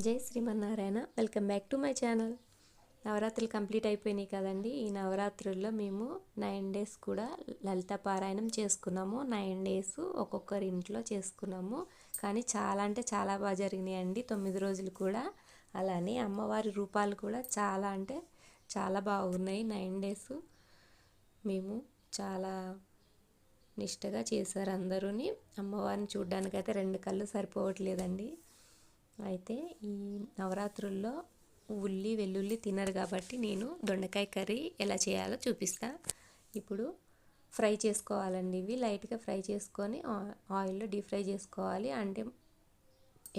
జై Srimannarayana. Welcome back to my channel నవరాత్రులు complete అయిపోయినాయి కదండి. ఈ నవరాత్రుల్లో మేము నైన్ డేస్ కూడా లలిత పారాయణం చేసుకున్నాము. నైన్ డేస్ ఒక్కొక్కరి ఇంట్లో చేసుకున్నాము. కానీ చాలా అంటే చాలా బాగా జరిగినాయండి. తొమ్మిది రోజులు కూడా అలానే అమ్మవారి రూపాలు కూడా చాలా అంటే చాలా బాగున్నాయి. నైన్ డేస్ మేము చాలా నిష్టగా చేశారు అందరూని. అమ్మవారిని చూడ్డానికైతే రెండు కళ్ళు సరిపోవట్లేదండి. అయితే ఈ నవరాత్రుల్లో ఉల్లి వెల్లుల్లి తినరు కాబట్టి నేను దొండకాయ కర్రీ ఎలా చేయాలో చూపిస్తా. ఇప్పుడు ఫ్రై చేసుకోవాలండి ఇవి. లైట్గా ఫ్రై చేసుకొని ఆయిల్లో డీప్ ఫ్రై చేసుకోవాలి. అంటే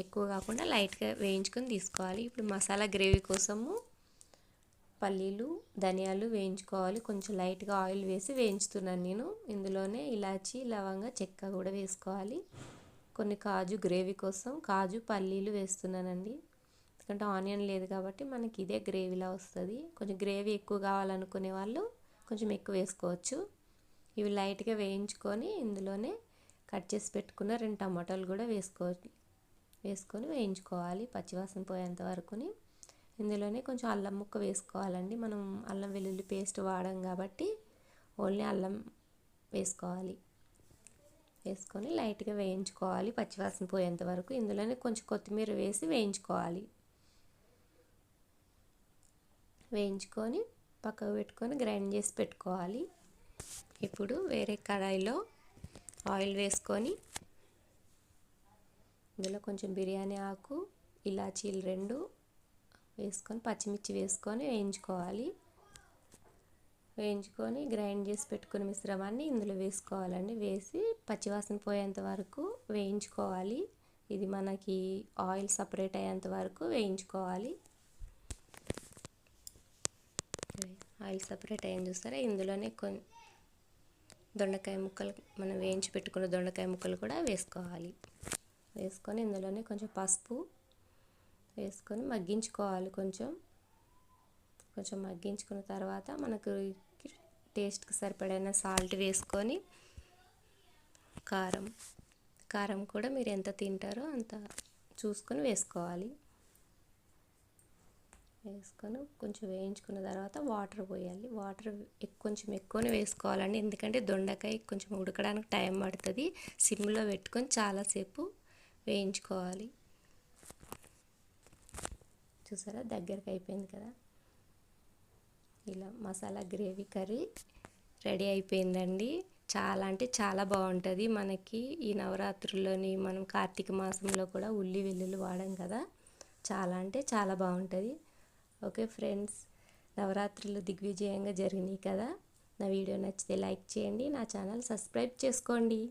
ఎక్కువ కాకుండా లైట్గా వేయించుకొని తీసుకోవాలి. ఇప్పుడు మసాలా గ్రేవీ కోసము పల్లీలు ధనియాలు వేయించుకోవాలి. కొంచెం లైట్గా ఆయిల్ వేసి వేయించుతున్నాను నేను. ఇందులోనే ఇలాచి లవంగ చెక్క కూడా వేసుకోవాలి. కొన్ని కాజు గ్రేవీ కోసం కాజు పల్లీలు వేస్తున్నానండి. ఎందుకంటే ఆనియన్ లేదు కాబట్టి మనకి ఇదే గ్రేవీలా వస్తుంది. కొంచెం గ్రేవీ ఎక్కువ కావాలనుకునే వాళ్ళు కొంచెం ఎక్కువ వేసుకోవచ్చు. ఇవి లైట్గా వేయించుకొని ఇందులోనే కట్ చేసి పెట్టుకున్న రెండు టమాటాలు కూడా వేసుకో వేసుకొని వేయించుకోవాలి పచ్చివాసన పోయేంత వరకుని. ఇందులోనే కొంచెం అల్లం ముక్క వేసుకోవాలండి. మనం అల్లం వెల్లుల్లి పేస్ట్ వాడాం కాబట్టి ఓన్లీ అల్లం వేసుకోవాలి. వేసుకొని లైట్గా వేయించుకోవాలి పచ్చివాసన పోయేంత వరకు. ఇందులోనే కొంచెం కొత్తిమీర వేసి వేయించుకోవాలి. వేయించుకొని పక్కకు పెట్టుకొని గ్రైండ్ చేసి పెట్టుకోవాలి. ఇప్పుడు వేరే కడాయిలో ఆయిల్ వేసుకొని ఇందులో కొంచెం బిర్యానీ ఆకు ఇలాచీలు రెండు వేసుకొని పచ్చిమిర్చి వేసుకొని వేయించుకోవాలి. వేయించుకొని గ్రైండ్ చేసి పెట్టుకున్న మిశ్రమాన్ని ఇందులో వేసుకోవాలండి. వేసి పచ్చివాసన పోయేంత వరకు వేయించుకోవాలి. ఇది మనకి ఆయిల్ సపరేట్ అయ్యేంత వరకు వేయించుకోవాలి. ఆయిల్ సపరేట్ అయ్యింది చూస్తారా ఇందులోనే కొన్ని దొండకాయ ముక్కలు మనం వేయించి పెట్టుకున్న దొండకాయ ముక్కలు కూడా వేసుకోవాలి. వేసుకొని ఇందులోనే కొంచెం పసుపు వేసుకొని మగ్గించుకోవాలి కొంచెం. కొంచెం మగ్గించుకున్న తర్వాత మనకు టేస్ట్కి సరిపడైన సాల్ట్ వేసుకొని కారం కారం కూడా మీరు ఎంత తింటారో అంత చూసుకొని వేసుకోవాలి. వేసుకొని కొంచెం వేయించుకున్న తర్వాత వాటర్ పోయాలి. వాటర్ కొంచెం ఎక్కువనే వేసుకోవాలండి. ఎందుకంటే దొండకాయ కొంచెం ఉడకడానికి టైం పడుతుంది. సిమ్లో పెట్టుకొని చాలాసేపు వేయించుకోవాలి. చూసారా? దగ్గరకు అయిపోయింది కదా? ఇలా మసాలా గ్రేవీ కర్రీ రెడీ అయిపోయిందండి. చాలా అంటే చాలా బాగుంటుంది. మనకి ఈ నవరాత్రుల్లోని మనం కార్తీక మాసంలో కూడా ఉల్లి వెల్లుల్లి వాడాం కదా. చాలా అంటే చాలా బాగుంటుంది. ఓకే ఫ్రెండ్స్ నవరాత్రులు దిగ్విజయంగా జరిగినాయి కదా. నా వీడియో నచ్చితే లైక్ చేయండి. నా ఛానల్ సబ్స్క్రైబ్ చేసుకోండి.